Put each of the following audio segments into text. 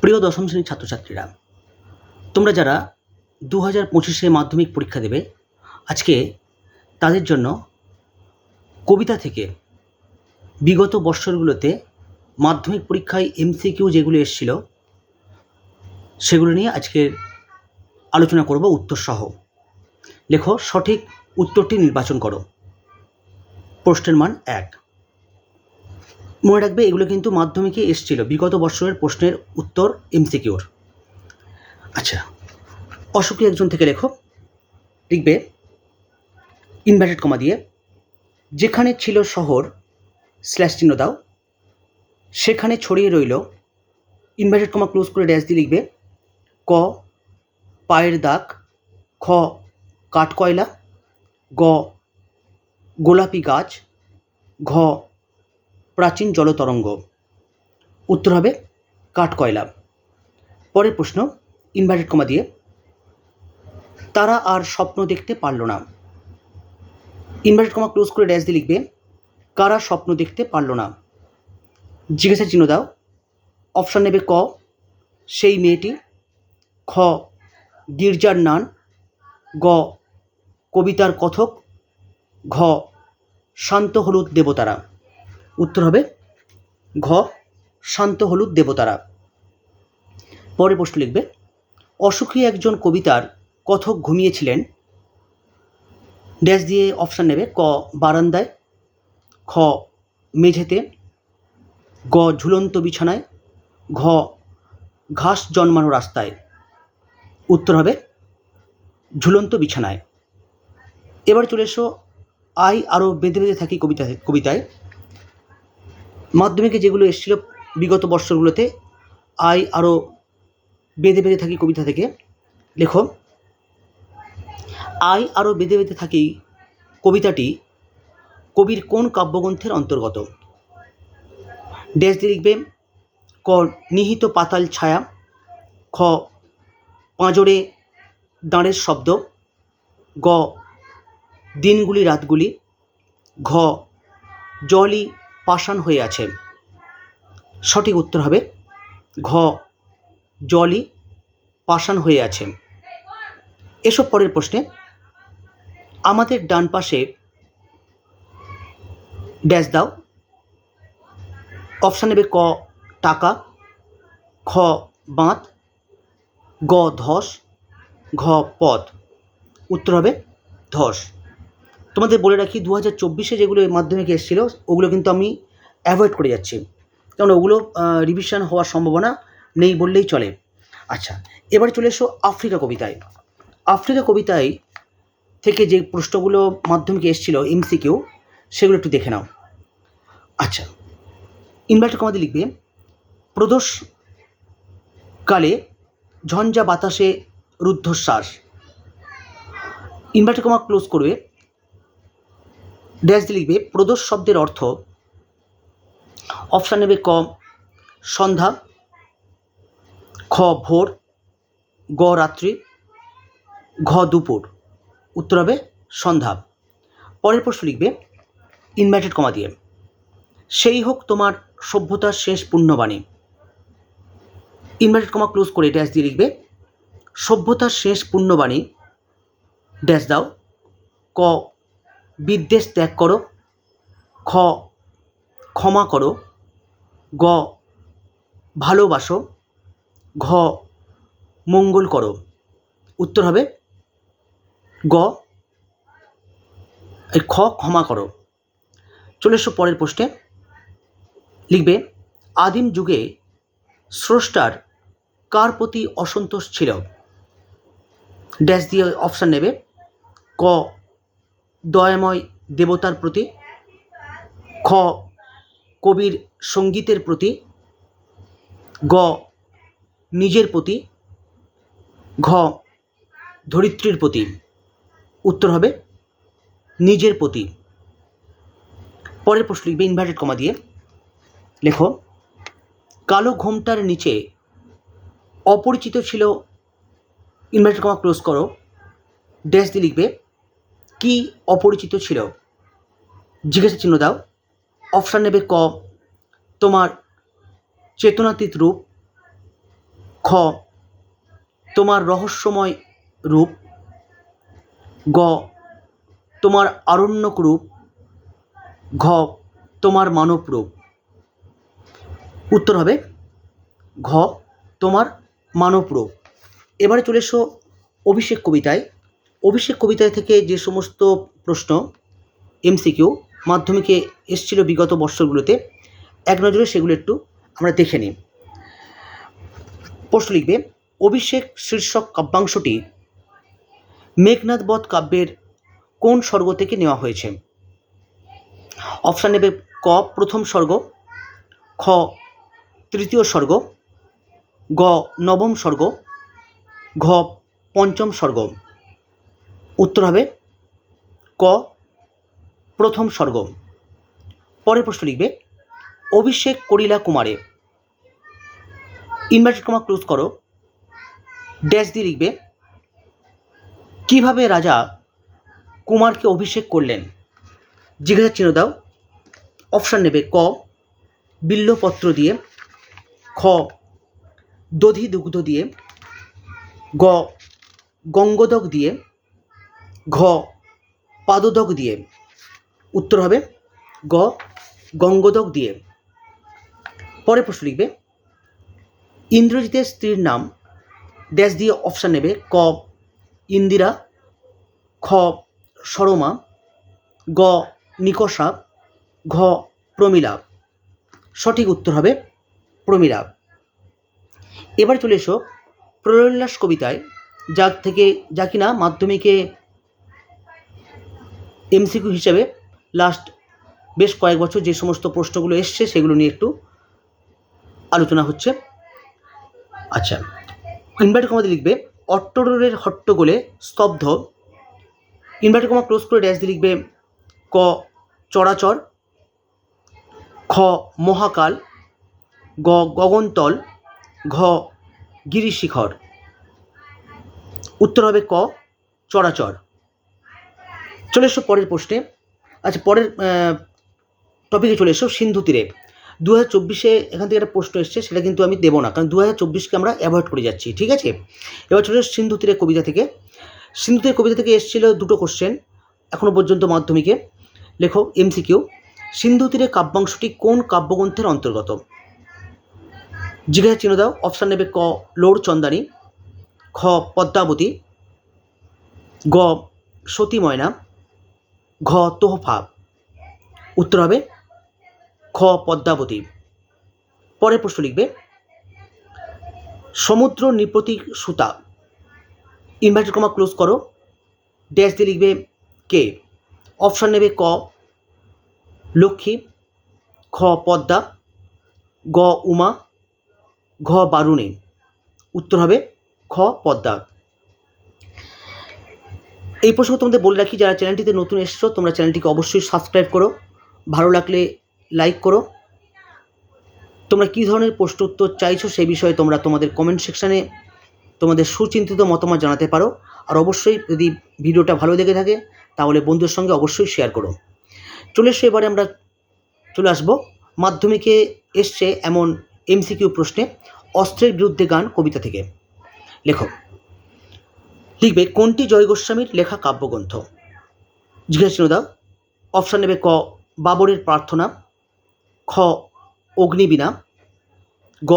প্রিয় দশম শ্রেণির ছাত্রছাত্রীরা, তোমরা যারা দু হাজার পঁচিশে মাধ্যমিক পরীক্ষা দেবে, আজকে তাদের জন্য কবিতা থেকে বিগত বৎসরগুলোতে মাধ্যমিক পরীক্ষায় এমসিকিউ যেগুলো এসেছিল, সেগুলো নিয়ে আজকে আলোচনা করব উত্তরসহ। লেখো সঠিক উত্তরটি নির্বাচন করো। প্রশ্নের মান এক। মনে রাখবে, এগুলো কিন্তু মাধ্যমিকে এসছিল। বিগত বৎসরের প্রশ্নের উত্তর এমসিকিউর। আচ্ছা অসুখী একজন থেকে লেখো। লিখবে ইনভার্টেড কমা দিয়ে, যেখানে ছিল শহর স্ল্যাশ চিহ্ন দাও, সেখানে ছড়িয়ে রইল ইনভার্টেড কমা ক্লোজ করে ড্যাশ দিয়ে লিখবে, ক, পায়ের দাগ, খ, কাঠকয়লা, গ, গোলাপি গাছ, ঘ প্রাচীন জলতরঙ্গ। উত্তর হবে কাঠকয়লা। পরের প্রশ্ন ইনভার্টেড কমা দিয়ে, তারা আর স্বপ্ন দেখতে পারল না। ইনভার্টেড কমা ক্লোজ করে ড্যাশ দিয়ে লিখবে, কারা স্বপ্ন দেখতে পারল না। জিজ্ঞাসা চিহ্ন দাও। অপশান নেবে ক, সেই মেয়েটি, খ, গির্জার নান, গ, কবিতার কথক, ঘ, শান্ত হলুদ দেবতারা। উত্তর হবে ঘ, শান্ত হলুদ দেবতারা। পরে প্রশ্ন লিখবে, অসুখী একজন কবিতার কথক ঘুমিয়েছিলেন। ড্যাশ দিয়ে অপশান নেবে, ক, বারান্দায়, খ, মেঝেতে, গ, ঝুলন্ত বিছানায়, ঘ, ঘাস জন্মানো রাস্তায়। উত্তর হবে ঝুলন্ত বিছানায়। এবার চলে এসো, আই আরও বেঁধে বেঁধে থাকি কবিতা কবিতায়। মাধ্যমিকে যেগুলো এসেছিল বিগত বৎসরগুলোতে, আই আরও বেঁধে বেঁধে থাকি কবিতা থেকে। লেখো, আই আরও বেঁধে বেঁধে থাকি কবিতাটি কবির কোন কাব্যগ্রন্থের অন্তর্গত? ড্যাশ লিখবে, ক নিহিত পাতাল ছায়া, খ পাঁজরে দাঁড়ের শব্দ, গ দিনগুলি রাতগুলি, ঘ জলই পাষাণ হয়ে আছে। সঠিক উত্তর হবে ঘ। জলই পাষাণ হয়ে আছে। এসব পরের প্রশ্নে আমাদের ডান পাশে ড্যাশ দাও। অপশান নেবে ক, টাকা, খ, বাঁধ, গ, ধস, ঘ পদ উত্তর হবে ধস। তোমাদের বলে রাখি দু হাজার চব্বিশে যেগুলো মাধ্যমিকে এসেছিল ওগুলো কিন্তু আমি অ্যাভয়েড করে যাচ্ছি। কারণ ওগুলো রিভিশন হওয়ার সম্ভাবনা নেই বললেই চলে। আচ্ছা এবারে চলে এসো আফ্রিকা কবিতায়। আফ্রিকা কবিতায় থেকে যে প্রশ্নগুলো মাধ্যমিকে এসেছিল এমসিকিউ সেগুলো একটু দেখে নাও। আচ্ছা ইনভার্টার কমাতে লিখবে, প্রদোষ কালে ঝঞ্ঝা বাতাসে রুদ্ধশ্বাস। ইনভার্টার কমা ক্লোজ করবে ড্যাশ লিখবে, প্রদোষ শব্দের অর্থ অপশান নেবে ক, সন্ধ্যা, খ, ভোর, গ, রাত্রি, ঘ, দুপুর। উত্তর হবে সন্ধ্যা। পরের প্রশ্ন লিখবে ইনভার্টেড কমা দিয়ে, সেই হোক তোমার সভ্যতার শেষ পুণ্যবাণী। ইনভার্টেড কমা ক্লোজ করে ড্যাশ দিয়ে লিখবে, সভ্যতার শেষ পুণ্যবাণী ড্যাশ দাও, ক বিদ্বেষ ত্যাগ করো, খ, ক্ষমা করো, গ, ভালোবাসো, ঘ, মঙ্গল করো। উত্তর হবে গ খ, ক্ষমা করো। চলে এসো পরের প্রশ্নে। লিখবে, আদিম যুগে স্রষ্টার কার প্রতি অসন্তোষ ছিল? ড্যাশ দিয়ে অপশান নেবে, ক দয়াময় দেবতার প্রতি, খ, কবির সঙ্গীতের প্রতি, গ, নিজের প্রতি, ঘ, ধরিত্রীর প্রতি। উত্তর হবে, নিজের প্রতি। পরের প্রশ্ন লিখবে ইনভার্টেড কমা দিয়ে। লেখো, কালো ঘোমটার নিচে অপরিচিত ছিল ইনভার্টেড কমা ক্লোজ করো ড্যাশ দিয়ে লিখবে কি অপরিচিত ছিল? জিজ্ঞাসা চিহ্ন দাও। অপশান নেবে ক। তোমার চেতনাতীত রূপ। খ। তোমার রহস্যময় রূপ। গ। তোমার আরণ্যক রূপ। ঘ। তোমার মানব রূপ। উত্তর হবে ঘ। তোমার মানব রূপ। এবারে চলে এসো অভিষেক কবিতায়। অভিষেক কবিতায় থেকে যে সমস্ত প্রশ্ন, এমসিকিউ মাধ্যমিকে এসছিল বিগত বৎসরগুলোতে, এক নজরে সেগুলো একটু আমরা দেখে নিই। প্রশ্ন লিখবে, অভিষেক শীর্ষক কাব্যাংশটি মেঘনাথ বধ কাব্যের কোন স্বর্গ থেকে নেওয়া হয়েছে? অপশান নেবে ক, প্রথম স্বর্গ, খ, তৃতীয় স্বর্গ, গ, নবম স্বর্গ, ঘ, পঞ্চম স্বর্গ। উত্তর হবে ক, প্রথম স্বর্গ। পরের প্রশ্ন লিখবে, অভিষেক করিলা কুমারে ইনভার্টেড কমা ক্লোজ করো। ড্যাশ দিয়ে লিখবে, কীভাবে রাজা কুমারকে অভিষেক করলেন? জিজ্ঞাসা চিহ্ন দাও। অপশান নেবে ক, বিল্লপত্র দিয়ে, খ, দধি দুগ্ধ দিয়ে, গ, গঙ্গদক দিয়ে ঘ, পাদদক দিয়ে। উত্তর হবে গ, গঙ্গদক দিয়ে। পরে প্রশ্ন লিখবে, ইন্দ্রজিতের স্ত্রীর নাম ড্যাশ দিয়ে অপশান নেবে ক, ইন্দিরা, খ, সরমা, গ, নিকষা, ঘ, প্রমিলা। সঠিক উত্তর হবে প্রমিলা। এবার চলে এসো প্রলয়োল্লাস কবিতায় যা থেকে, যা কিনা মাধ্যমিকে এমসিকিউ হিসাবে লাস্ট বেশ কয়েক বছর যে সমস্ত প্রশ্নগুলো এসছে সেগুলো নিয়ে একটু আলোচনা হচ্ছে। আচ্ছা ইনভার্টার কমাতে লিখবে, অট্টরের হট্টগোলে স্তব্ধ ইনভার্টার কমা ক্লোজ করে ড্যাশ দিয়ে লিখবে ক, চরাচর, খ, মহাকাল, গ, গগনতল, ঘ, গিরিশিখর। উত্তর হবে ক, চরাচর। চলে এসো পরের প্রশ্নে আচ্ছা পরের টপিকে চলে এসো, সিন্ধু তীরে। দু হাজার চব্বিশে এখান থেকে একটা প্রশ্ন এসছে, সেটা কিন্তু আমি দেবো না, কারণ দু হাজার চব্বিশকে আমরা অ্যাভয়েড করে যাচ্ছি, ঠিক আছে? এবার চলে সিন্ধু তীরের কবিতা থেকে। সিন্ধু তীরের কবিতা থেকে এসেছিল দুটো কোশ্চেন এখনও পর্যন্ত মাধ্যমিকে। লেখো এমসিকিউ সিন্ধু তীরে কাব্যাংশটি কোন কাব্যগ্রন্থের অন্তর্গত? জিজ্ঞাসা চিহ্ন দাও অপশান নেবে ক, লোর চন্দানি, খ, পদ্মাবতী, গ সতী ময়না ঘ তোহফা উত্তর হবে খ পদ্মাবতী। পরের প্রশ্ন লিখবে, সমুদ্র নিপ্রতীক সুতা। ইনভার্টেড কমা ক্লোজ করো। ড্যাশ দিয়ে লিখবে কে? অপশান নেবে ক, লক্ষ্মী, খ পদ্মা, গ উমা, ঘ বারুণী। উত্তর হবে খ পদ্মা। এই প্রসঙ্গ তোমাদের বলে রাখি, যারা চ্যানেলটিতে নতুন এসছো, তোমরা চ্যানেলটিকে অবশ্যই সাবস্ক্রাইব করো, ভালো লাগলে লাইক করো। তোমরা কী ধরনের প্রশ্ন উত্তর চাইছো সেই বিষয়ে তোমরা তোমাদের কমেন্ট সেকশানে তোমাদের সুচিন্তিত মতামত জানাতে পারো। আর অবশ্যই যদি ভিডিওটা ভালো লেগে থাকে, তাহলে বন্ধুদের সঙ্গে অবশ্যই শেয়ার করো। চলে এসো, এবারে আমরা চলে আসব। মাধ্যমিকে এসছে এমন এমসিকিউ প্রশ্নে, অস্ত্রের বিরুদ্ধে গান কবিতা থেকে। লেখো লিখবে কোনটি জয় গোস্বামীর লেখা কাব্যগ্রন্থ? জিজ্ঞাসা দাও। অপশান নেবে ক, বাবরের প্রার্থনা, খ, অগ্নিবীণা, গ,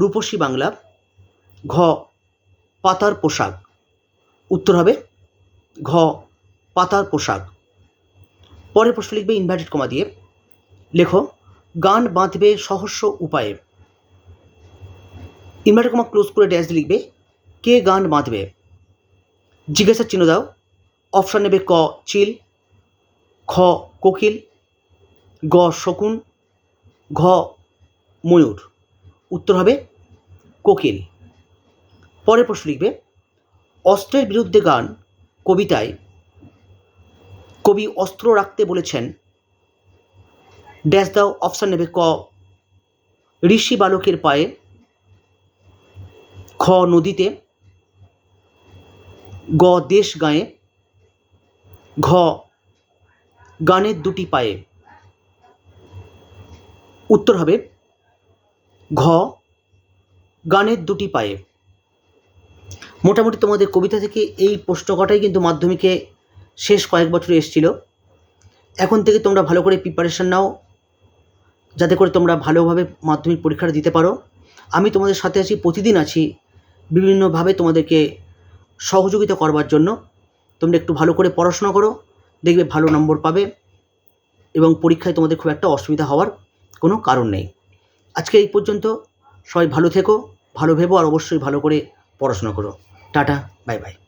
রূপসী বাংলা, ঘ, পাতার পোশাক। উত্তর হবে ঘ, পাতার পোশাক। পরের প্রশ্ন লিখবে ইনভার্টেড কমা দিয়ে। লেখো, গান বাঁধবে সহস্য উপায়ে। ইনভার্টেড কমা ক্লোজ করে ড্যাশ লিখবে, কে গান বাঁধবে? জিজ্ঞাসার চিহ্ন দাও। অপশান নেবে ক, চিল, খ, কোকিল, গ, শকুন, ঘ, ময়ূর। উত্তর হবে কোকিল। পরের প্রশ্ন লিখবে, অস্ত্রের বিরুদ্ধে গান কবিতায় কবি অস্ত্র রাখতে বলেছেন। ড্যাশ দাও অপশান নেবে ক, ঋষি বালকের পায়ে, খ নদীতে গ দেশ গায়ে, ঘ গানের দুটি পায়ে। উত্তর হবে ঘ গানের দুটি পায়ে। মোটামুটি তোমাদের কবিতা থেকে এই প্রশ্ন কটাই কিন্তু মাধ্যমিকে শেষ কয়েক বছরে এসেছিল। এখন থেকে তোমরা ভালো করে প্রিপারেশান নাও, যাতে করে তোমরা ভালোভাবে মাধ্যমিক পরীক্ষাটা দিতে পারো। আমি তোমাদের সাথে আছি, প্রতিদিন আছি, বিভিন্নভাবে তোমাদেরকে সহযোগিতা করবার জন্য তোমরা একটু ভালো করে পড়াশোনা করো, দেখবে ভালো নম্বর পাবে এবং পরীক্ষায় তোমাদের খুব একটা অসুবিধা হওয়ার কোনো কারণ নেই। আজকে এই পর্যন্ত, সবাই ভালো থেকো, ভালো ভেবো আর অবশ্যই ভালো করে পড়াশোনা করো। টাটা, বাই বাই।